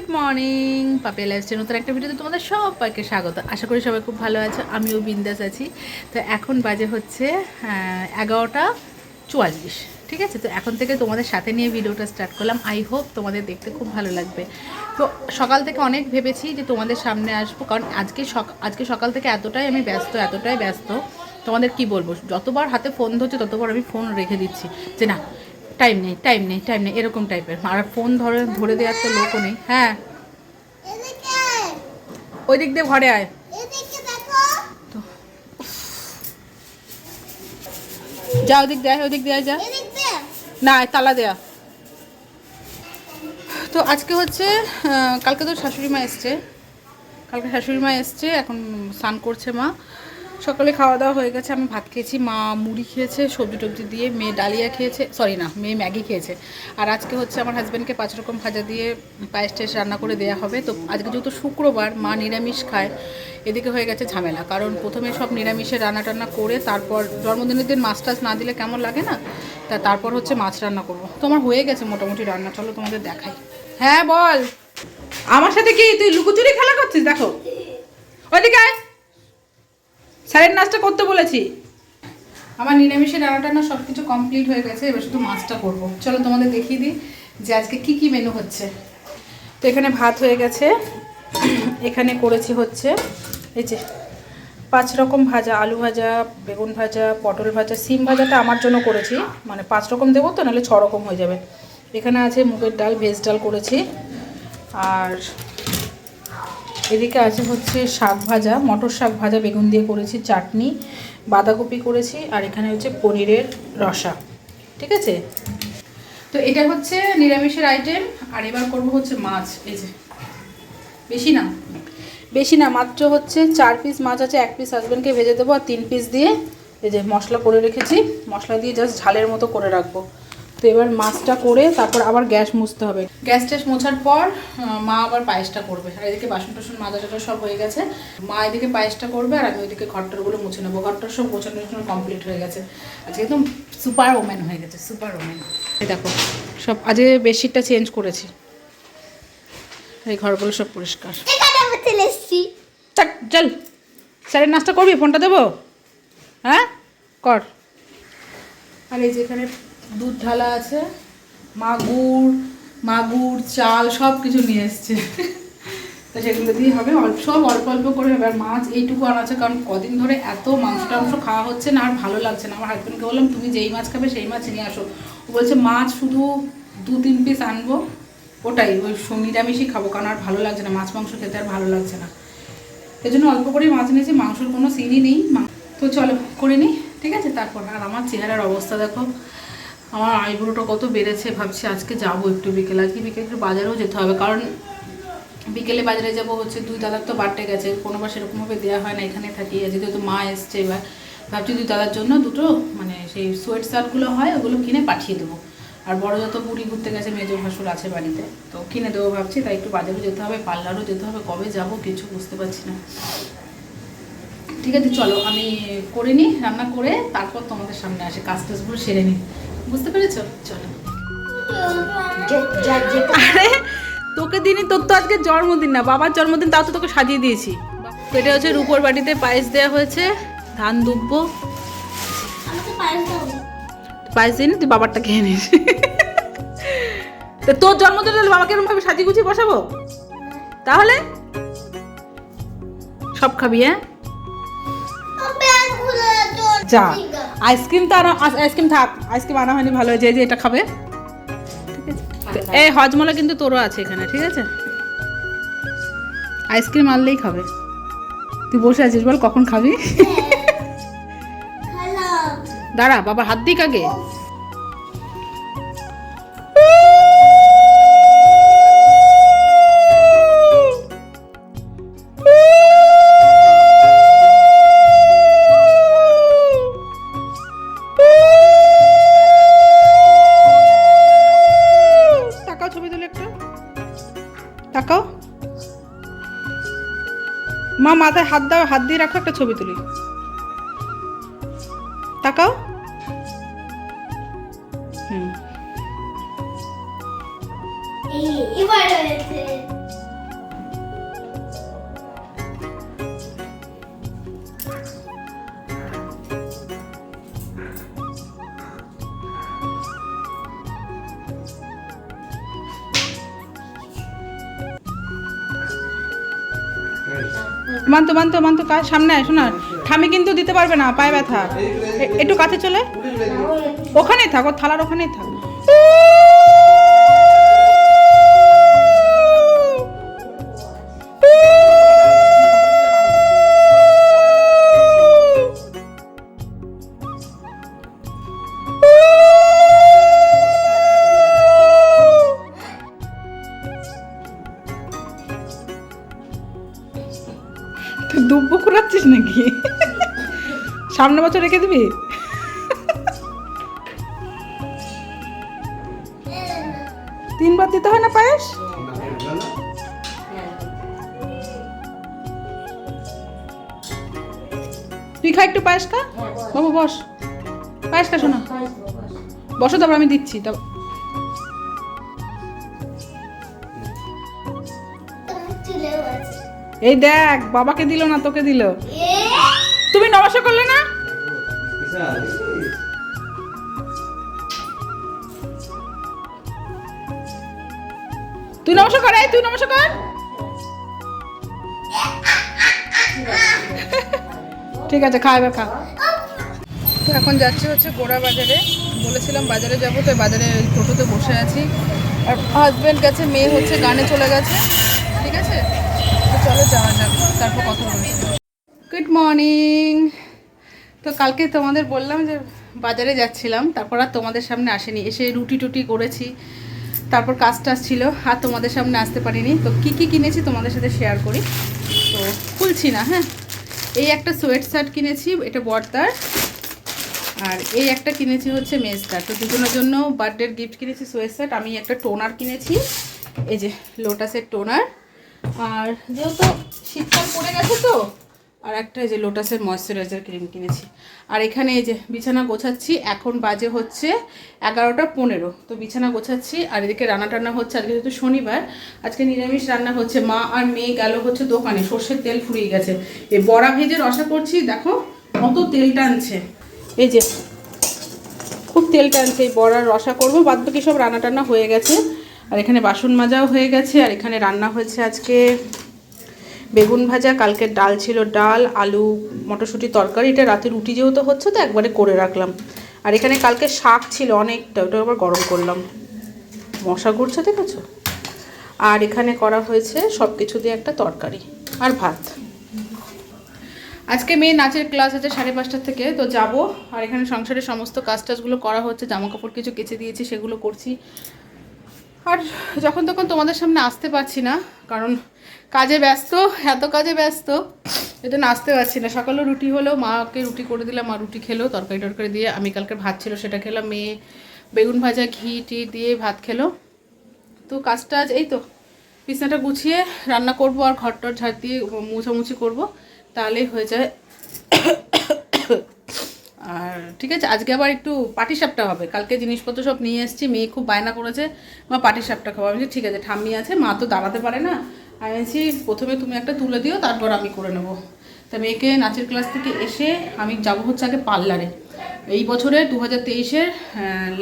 Good morning Papiya lifestyle নতুন একটা ভিডিওতে তোমাদের সবাইকে স্বাগত। আশা করি সবাই খুব ভালো আছো, আমিও বিন্দাস আছি। তো এখন বাজে হচ্ছে এগারোটা চুয়াল্লিশ, ঠিক আছে? তো এখন থেকে তোমাদের সাথে নিয়ে ভিডিওটা স্টার্ট করলাম। আই হোপ তোমাদের দেখতে খুব ভালো লাগবে। তো সকাল থেকে অনেক ভেবেছি যে তোমাদের সামনে আসব, কারণ আজকে আজকে সকাল থেকে এতটাই আমি ব্যস্ত, এতটাই ব্যস্ত। তোমাদের কি বলব? যতবার হাতে ফোন ধরছে, ততবার আমি ফোন রেখে দিচ্ছি যে না টাইম নেই টাইম নেই টাইম নেই এরকম টাইপের আর ফোন ধরে ধরে দেওয়ার তো লোকও নেই। হ্যাঁ। ওই দিক দিয়ে ঘরে আয়। তো যা ওদিক দেয় ওদিক দেয় যা। না তালা দেয়া। তো আজকে হচ্ছে কালকে তো শাশুড়ি মা এসছে। কালকে শাশুড়ি মা এসছে এখন স্নান করছে মা। সকালে খাওয়া দাওয়া হয়ে গেছে, আমি ভাত খেয়েছি, মা মুড়ি খেয়েছে, সবজি টবজি দিয়ে, মেয়ে ডালিয়া খেয়েছে সরি না, মেয়ে ম্যাগি খেয়েছে। আর আজকে হচ্ছে আমার হাজব্যান্ডকে পাঁচ রকম ভাজা দিয়ে পায়েস টায়েস রান্না করে দেওয়া হবে। তো আজকে যেহেতু শুক্রবার, মা নিরামিষ খায়, এদিকে হয়ে গেছে ঝামেলা। কারণ প্রথমে সব নিরামিষে রান্না টান্না করে, তারপর জন্মদিনের দিন মাছ টাছ না দিলে কেমন লাগে না? তা তারপর হচ্ছে মাছ রান্না করব। তো আমার হয়ে গেছে মোটামুটি রান্না, চলো তোমাদের দেখাই। হ্যাঁ বল। আমার সাথে কি তুই লুকোচুরি খেলা করছিস? দেখো। ওইদিকে আয়। স্যারের নাচটা করতে বলেছি। আমার নিরামিষে রান্না টান্না সব কিছু কমপ্লিট হয়ে গেছে, এবার শুধু মাছটা করব। চলো তোমাদের দেখিয়ে দিই যে আজকে কি কি মেনু হচ্ছে। তো এখানে ভাত হয়ে গেছে, এখানে করেছি হচ্ছে এই যে পাঁচ রকম ভাজা, আলু ভাজা, বেগুন ভাজা, পটল ভাজা, সিম ভাজাটা আমার জন্য করেছি মানে পাঁচ রকম দেবো তো, নাহলে ছ রকম হয়ে যাবে। এখানে আছে মুগের ডাল, ভেজ ডাল করেছি, আর এদিকে আছে হচ্ছে শাক ভাজা, মটর শাক ভাজা, বেগুন দিয়ে করেছি চাটনি, বাঁধাকপি করেছি, আর এখানে হচ্ছে পনিরের রসা। ঠিক আছে? তো এটা হচ্ছে নিরামিষের আইটেম আর এবার করব হচ্ছে মাছ। এই যে, বেশি না? বেশি না, মাত্র হচ্ছে চার পিস মাছ আছে, এক পিস হাজব্যান্ডকে ভেজে দেবো, আর তিন পিস দিয়ে এই যে মশলা করে রেখেছি। মশলা দিয়ে জাস্ট ঝালের মতো করে রাখব। তো এবার মাছটা করে তারপর আবার গ্যাস মুছতে হবে। গ্যাস ট্যাস মোছার পর মা আবার পায়েসটা করবে। আর এদিকে বাসন টাসন মাজা টাজা সব হয়ে গেছে। মা এদিকে পায়েসটা করবে আর আমি ওইদিকে ঘরটারগুলো মুছে নেব। ঘরটার সব গোছানো টোছানো কমপ্লিট হয়ে গেছে। আজকে একদম সুপার ওমেন হয়ে গেছে সুপার ওমেন এই দেখো সব আজকে বেডশিটটা চেঞ্জ করেছি। এই ঘরগুলো সব পরিষ্কার। চলে। স্যারের নাস্তা করবি? ফোনটা দেবো? হ্যাঁ? কর। আর এই যে এখানে দুধ ঢালা আছে, মাগুর মাগুর, চাল সব কিছু নিয়ে এসছে। তো সেগুলো দিয়ে হবে অল্প, সব অল্প অল্প করে হবে। আর মাছ এইটুকু আনা আছে, কারণ কদিন ধরে এত মাংস টাংস খাওয়া হচ্ছে না, আর ভালো লাগছে না। আমার হাজব্যান্ডকে বললাম, তুমি যেই মাছ খাবে সেই মাছ নিয়ে আসো। ও বলছে, মাছ শুধু দু তিন পিস আনব, ওটাই। ওই নিরামিষই খাব, কারণ আর ভালো লাগছে না। মাছ মাংস খেতে আর ভালো লাগছে না। এই জন্য অল্প করেই মাছ নিয়েছি মাংসর কোনো সিনই নেই। তো চলো, করে নিই, ঠিক আছে? তারপর আর আমার চেহারার অবস্থা দেখো। আমার আইব্রোটা কত বেড়েছে ভাবছি আজকে যাব একটু বিকেলে। আজকে বিকেলে একটু বাজারেও যেতে হবে, কারণ বিকেলে বাজারে যাব হচ্ছে দুই দাদার তো বাড়তে গেছে কোনোবার সেরকমভাবে দেওয়া হয় না এখানে থাকি। আজকে তো মা এসছে, এবার ভাবছি দুই দাদার জন্য দুটো মানে সেই সোয়েট শার্টগুলো হয়, ওগুলো কিনে পাঠিয়ে দেবো। আর বড় যত বুড়ি ঘুরতে গেছে, মেজো ভাসুর আছে বাড়িতে, তো কিনে দেবো ভাবছি, তাই একটু বাজারও যেতে হবে, পার্লারও যেতে হবে, কবে যাব কিছু বুঝতে পারছি না। ঠিক আছে, চলো, আমি করে নিই, রান্না করে, তারপর তোমাদের সামনে আসে কাজ টাজগুলো সেরে নিই। বুঝতে পেরেছ? চলো। আরে তোকে দিনই তোর তো আজকে জন্মদিন না বাবার জন্মদিন তাও তো তোকে সাজিয়ে দিয়েছি। তো এটা হচ্ছে রূপোর বাটিতে পায়েস দেওয়া হয়েছে ধান দুব্বো। পায়েস পায়েস দিন তুই বাবারটা খেয়ে নিস। তো তোর জন্মদিন হলে বাবাকে এরকম ভাবে সাজিয়ে গুছিয়ে বসাবো? তাহলে? সব খাবি হ্যাঁ? যা। আইসক্রিম তো আনা আইসক্রিম থাক আইসক্রিম আনা হয়নি ভালো যে যে এটা খাবে। ঠিক আছে? এই হজমলা কিন্তু তোরও আছে এখানে ঠিক আছে? আইসক্রিম আনলেই খাবে। তুই বসে আছিস বল কখন খাবি? দাঁড়া বাবা হাত দিক আগে। হাত দিয়ে রাখো একটা ছবি তুলি। তাকাও। মানতো মানতো মানতো কাজ সামনে আয় শোনা ঠামি কিন্তু দিতে পারবে না, পায়ে ব্যথা। একটু কাছে চলে। ওখানেই থাক ও থালার ওখানেই থাক। সামনে বছর রেখে দিবি? তিনবার দিতে হয় না পায়েস? তুই খা একটু পায়েস খা। বাবু বস। পায়েস খা শোনা। বসো তারপর আমি দিচ্ছি। তা এই দেখ বাবাকে দিল না তোকে দিল। তুমি নমস্কার করলে না? তুই নমস্কার কর তুই নমস্কার কর। ঠিক আছে, খা, এবার খা। এখন যাচ্ছি হচ্ছে গোড়া বাজারে। বলেছিলাম বাজারে যাব, তো বাজারে ওই টোটোতে বসে আছি। আর হাজব্যান্ড গেছে, মেয়ে হচ্ছে, গানে চলে গেছে। ঠিক আছে? তো চলো যাওয়া যাক, তারপর কথা বলছি গুড মর্নিং তো কালকে তোমাদের বললাম যে বাজারে যাচ্ছিলাম, তারপর আর তোমাদের সামনে আসেনি। এসে রুটি টুটি করেছি, তারপর কাজ টাজ ছিল, আর তোমাদের সামনে আসতে পারিনি। তো কি কি কিনেছি তোমাদের সাথে শেয়ার করি? তো খুলছি না হ্যাঁ? এই একটা সোয়েট শার্ট কিনেছি, এটা বর্দার আর এই একটা কিনেছি হচ্ছে মেজদার। তো দুজনের জন্য বার্থডের গিফট কিনেছি সোয়েট শার্ট আমি একটা টোনার কিনেছি, এই যে লোটাসের টোনার আর যেহেতু শীতকাল পড়ে গেছে তো আর একটা এই যে লোটাসের ময়শ্চারাইজার ক্রিম কিনেছি। আর এখানে এই যে বিছানা গোছাচ্ছি, এখন বাজে হচ্ছে এগারোটা পনেরো। তো বিছানা গোছাচ্ছি, আর এদিকে রান্না টান্না হচ্ছে, আজকে যেহেতু শনিবার, আজকে নিরামিষ রান্না হচ্ছে, মা আর মেয়ে গেল হচ্ছে দোকানে, সর্ষের তেল ফুরিয়ে গেছে। এই বড়া ভেজে রসা করছি, দেখো কত তেল টানছে। এই যে খুব তেল টানছে এই বড়ার রসা করব বাদ বাকি সব রান্না টান্না হয়ে গেছে। আর এখানে বাসন মাজাও হয়ে গেছে, আর এখানে রান্না হয়েছে আজকে বেগুন ভাজা, কালকে ডাল ছিল ডাল, আলু, মটরশুঁটি তরকারি, এটা রাতে রুটি যেহেতু হচ্ছে তো একবারে করে রাখলাম। আর এখানে কালকে শাক ছিল অনেকটা, ওটা আবার গরম করলাম। মশা ঘুরছে দেখেছ? আর এখানে করা হয়েছে সব কিছু দিয়ে একটা তরকারি আর ভাত। আজকে মেয়ে নাচের ক্লাস আছে সাড়ে পাঁচটার থেকে, তো যাব। আর এখানে সংসারের সমস্ত কাজ টাজগুলো করা হচ্ছে জামা কাপড় কিছু কেচে দিয়েছি, সেগুলো করছি। আর যখন তখন তোমাদের সামনে আসতে পারছি না, কারণ কাজে ব্যস্ত, এত কাজে ব্যস্ত, এটা নাচতে পারছি না। সকালেও রুটি হলো মাকে রুটি করে দিলাম মা রুটি খেলো, তরকারি টরকারি দিয়ে। আমি কালকে ভাত ছিল, সেটা খেলাম, মেয়ে বেগুন ভাজা, ঘি টি দিয়ে ভাত খেলো। তো কাজটা আজ এই তো, বিছনাটা গুছিয়ে রান্না করব আর ঘর টর ঝাড় দিয়ে মুছামুছি করব, তাহলেই হয়ে যায়। আর ঠিক আছে, আজকে আবার একটু পাটি সাপটা হবে। কালকে জিনিসপত্র সব নিয়ে এসেছি, মেয়ে খুব বায়না করেছে, মা পাটি সাপটা খাব। আমি ঠিক আছে, ঠাম্মি আছে, মা তো দাঁড়াতে পারে না আমি বলছি প্রথমে তুমি একটা তুলে দিও, তারপর আমি করে নেব। তা মেয়েকে নাচের ক্লাস থেকে এসে আমি যাব হচ্ছে আগে পার্লারে। এই বছরে দু হাজার তেইশের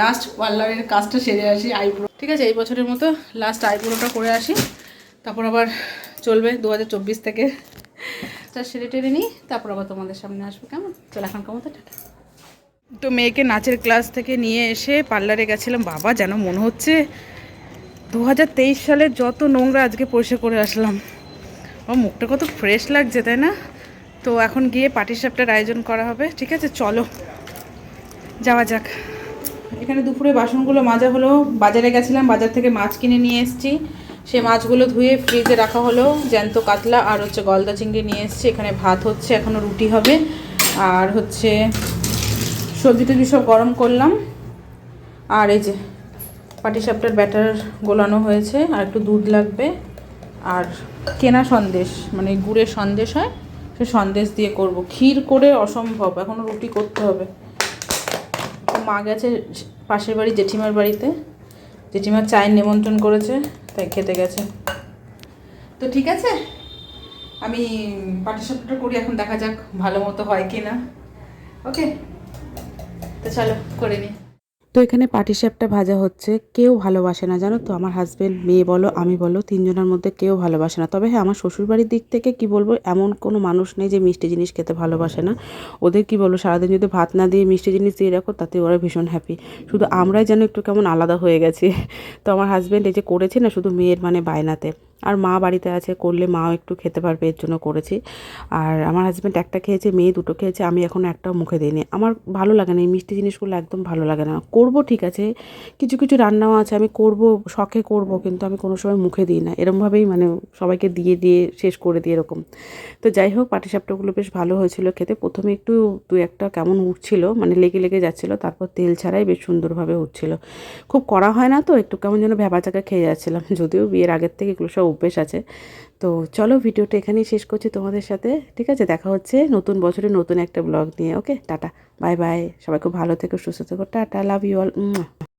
লাস্ট পার্লারের কাজটা সেরে আসি আইব্রো ঠিক আছে, এই বছরের মতো লাস্ট আইব্রোটা করে আসি। তারপর আবার চলবে দু হাজার চব্বিশ থেকে। তা সেরে টেরে নিই, তারপর আবার তোমাদের সামনে আসব, কেমন? চল, এখন কেমন তো, টাটা। তো মেয়েকে নাচের ক্লাস থেকে নিয়ে এসে পার্লারে গেছিলাম, বাবা যেন মনে হচ্ছে দু সালের যত নোংরা আজকে পরিষ্কার করে আসলাম। ও, মুখটা কত ফ্রেশ লাগছে, তাই না? তো এখন গিয়ে পাটি সাপটার আয়োজন করা হবে, ঠিক আছে? চলো, যাওয়া যাক। এখানে দুপুরে বাসনগুলো মাজা হলো। বাজারে গেছিলাম, বাজার থেকে মাছ কিনে নিয়ে এসেছি। সেই মাছগুলো ধুয়ে ফ্রিজে রাখা হলো। জ্যান্ত কাতলা আর হচ্ছে গলদা চিংড়ি নিয়ে এসেছি। এখানে ভাত হচ্ছে এখনও রুটি হবে। আর হচ্ছে সবজি টবজি সব গরম করলাম। আর এই যে পাটিসাপটার ব্যাটার গোলানো হয়েছে আর একটু দুধ লাগবে। আর কেনা সন্দেশ মানে গুড়ের সন্দেশ হয়, সে সন্দেশ দিয়ে করব। ক্ষীর করে অসম্ভব এখনও রুটি করতে হবে। মা গেছে পাশের বাড়ি, জেঠিমার বাড়িতে। জেঠিমার চায়ের নিমন্ত্রণ করেছে, তাই খেতে গেছে। তো ঠিক আছে, আমি পাটিসাপটা করি, এখন দেখা যাক ভালো মতো হয় কি না ওকে? তো চলো, করে নিই তো এখানে পাটিসাপটা ভাজা হচ্ছে। কেউ ভালোবাসে না, জানো তো? আমার হাজব্যান্ড মেয়ে বলো, আমি বলো, তিনজনের মধ্যে কেউ ভালোবাসে না। তবে হ্যাঁ আমার শ্বশুরবাড়ির দিক থেকে কি বলব, এমন কোনো মানুষ নেই যে মিষ্টি জিনিস খেতে ভালোবাসে না। ওদের কি বলব, সারাদিন যদি ভাত না দিয়ে মিষ্টি জিনিস দিয়ে রাখো, তাতে ওরা ভীষণ হ্যাপি শুধু আমরাই যেন একটু কেমন আলাদা হয়ে গেছি। তো আমার হাজব্যান্ড এই যে করেছে না, শুধু মেয়ের মানে বায়নাতে। আর মা বাড়িতে আছে, করলে মাও একটু খেতে পারবে, এর জন্য করেছি। আর আমার হাজব্যান্ড একটা খেয়েছে, মেয়ে দুটো খেয়েছে, আমি এখন একটাও মুখে দিইনি। আমার ভালো লাগে না, এই মিষ্টি জিনিসগুলো একদম ভালো লাগে না। করব ঠিক আছে, কিছু কিছু রান্নাও আছে, আমি করব, শখে করব, কিন্তু আমি কোনো সময় মুখে দিই না। এরমভাবেই মানে সবাইকে দিয়ে দিয়ে, শেষ করে দিই এরকম। তো যাই হোক পাটিসাপটাগুলো বেশ ভালো হয়েছিল খেতে। প্রথমে একটু দু একটা কেমন উঠছিল মানে লেগে লেগে যাচ্ছিল, তারপর তেল ছাড়াই বেশ সুন্দরভাবে উঠছিল। খুব করা হয় না তো, একটু কেমন যেন ভেবা চাকা খেয়ে যাচ্ছিলাম, যদিও বিয়ের আগের থেকে এগুলো সব অভ্যেস আছে। তো চলো ভিডিওটা এখানেই শেষ করছি তোমাদের সাথে। ঠিক আছে, দেখা হচ্ছে নতুন বছরে নতুন একটা ব্লগ নিয়ে ওকে টাটা বাই বাই সবাই খুব ভালো থেকো, সুস্থ থেকো, টাটা লাভ ইউ অল